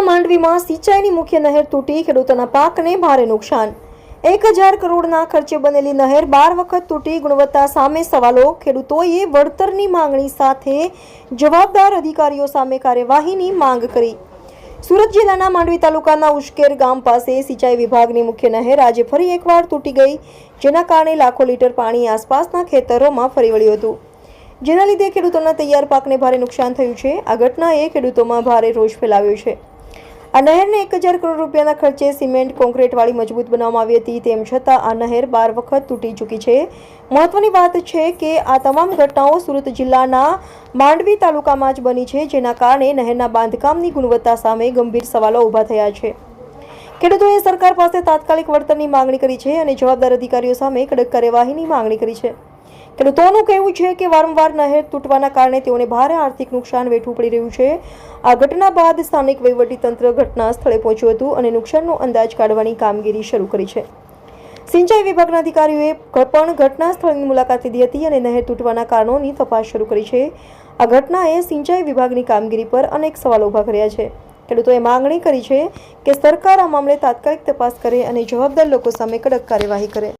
માંડવીમાં સિંચાઈની મુખ્ય નહેર તૂટી ખેડૂતોના પાકને ભારે નુકસાન. એક હજાર કરોડના ખર્ચે બનેલી નહેર બાર વખત તૂટી ગુણવત્તા સામે સવાલો. ખેડૂતોએ વળતરની માંગણી સાથે જવાબદાર અધિકારીઓ સામે કાર્યવાહીની માંગ કરી. સુરત જિલ્લાના માંડવી તાલુકાના ઉશ્કેર ગામ પાસે સિંચાઈ વિભાગની મુખ્ય નહેર આજે ફરી એકવાર તૂટી ગઈ, જેના કારણે લાખો લીટર પાણી આસપાસના ખેતરોમાં ફરી વળ્યું હતું. જેના લીધે ખેડૂતોના તૈયાર પાકને ભારે નુકસાન થયું છે. આ ઘટનાએ ખેડૂતોમાં ભારે રોષ ફેલાવ્યો છે. આ નહેરને એક હજાર કરોડ રૂપિયાના ખર્ચે સિમેન્ટ કોન્ક્રીટવાળી મજબૂત બનાવવામાં આવી હતી. તેમ છતાં આ નહેર બાર વખત તૂટી ચૂકી છે. મહત્વની વાત છે કે આ તમામ ઘટનાઓ સુરત જિલ્લાના માંડવી તાલુકામાં જ બની છે, જેના કારણે નહેરના બાંધકામની ગુણવત્તા સામે ગંભીર સવાલો ઊભા થયા છે. ખેડૂતોએ સરકાર પાસે તાત્કાલિક વળતરની માંગણી કરી છે અને જવાબદાર અધિકારીઓ સામે કડક કાર્યવાહીની માંગણી કરી છે. ખેડૂતોનું કહેવું છે કે વારંવાર નહેર તૂટવાના કારણે તેઓને ભારે આર્થિક નુકસાન વેઠવું પડી રહ્યું છે. આ ઘટના બાદ સ્થાનિક વહીવટીતંત્ર ઘટના સ્થળે પહોંચ્યું હતું અને નુકસાનનો અંદાજ કાઢવાની કામગીરી શરૂ કરી છે. સિંચાઈ વિભાગના અધિકારીઓએ પણ ઘટના સ્થળની મુલાકાત લીધી હતી અને નહેર તૂટવાના કારણોની તપાસ શરૂ કરી છે. આ ઘટનાએ સિંચાઈ વિભાગની કામગીરી પર અનેક સવાલો ઊભા કર્યા છે. ખેડૂતોએ માંગણી કરી છે કે સરકાર આ મામલે તાત્કાલિક તપાસ કરે અને જવાબદાર લોકો સામે કડક કાર્યવાહી કરે.